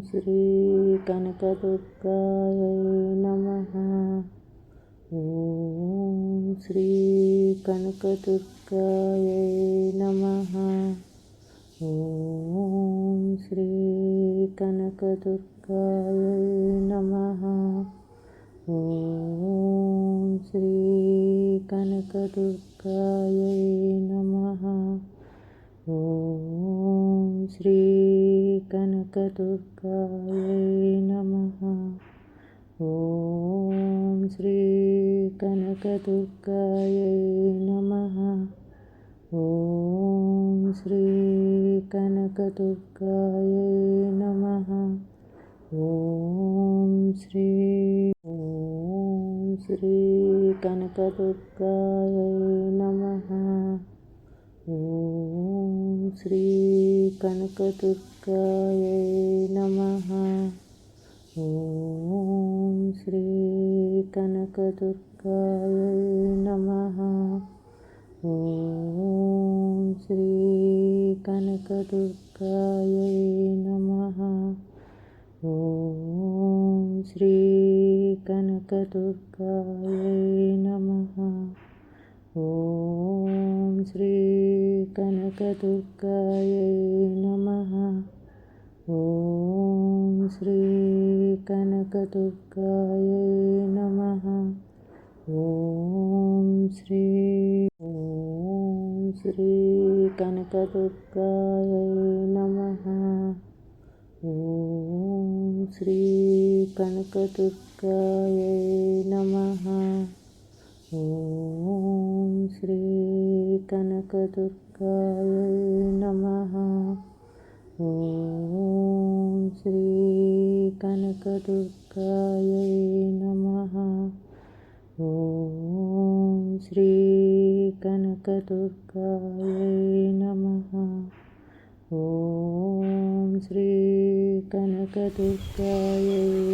श्रीकनकदुर्गायै नमः। ॐ श्रीकनकदुर्गायै नमः। ॐ श्रीकनकदुर्गायै नमः। ॐ श्रीकनकदुर्गायै नमः। कनकदुर्गायै नमः। ॐ श्रीकनकदुर्गायै नमः। ॐ श्रीकनकदुर्गायै नमः। ॐ श्री ॐ श्रीकनकदुर्गायै नमः। ॐ श्री श्रीकनकदुर्गायै नमः। ॐ श्रीकनकदुर्गायै नमः। ॐ श्रीकनकदुर्गायै नमः। ॐ श्रीकनकदुर्गायै नमः ॐ श्री कनकदुर्गायै नमः। ॐ श्रीकनकदुर्गायै नमः। ॐ श्री ॐ श्रीकनकदुर्गायै नमः। ॐ श्रीकनकदुर्गायै नमः। ॐ श्री श्रीकनकदुर्गायै नमः। श्री श्रीकनकदुर्गायै नमः। ॐ श्रीकनकदुर्गायै नमः। ॐ श्रीकनकदुर्गायै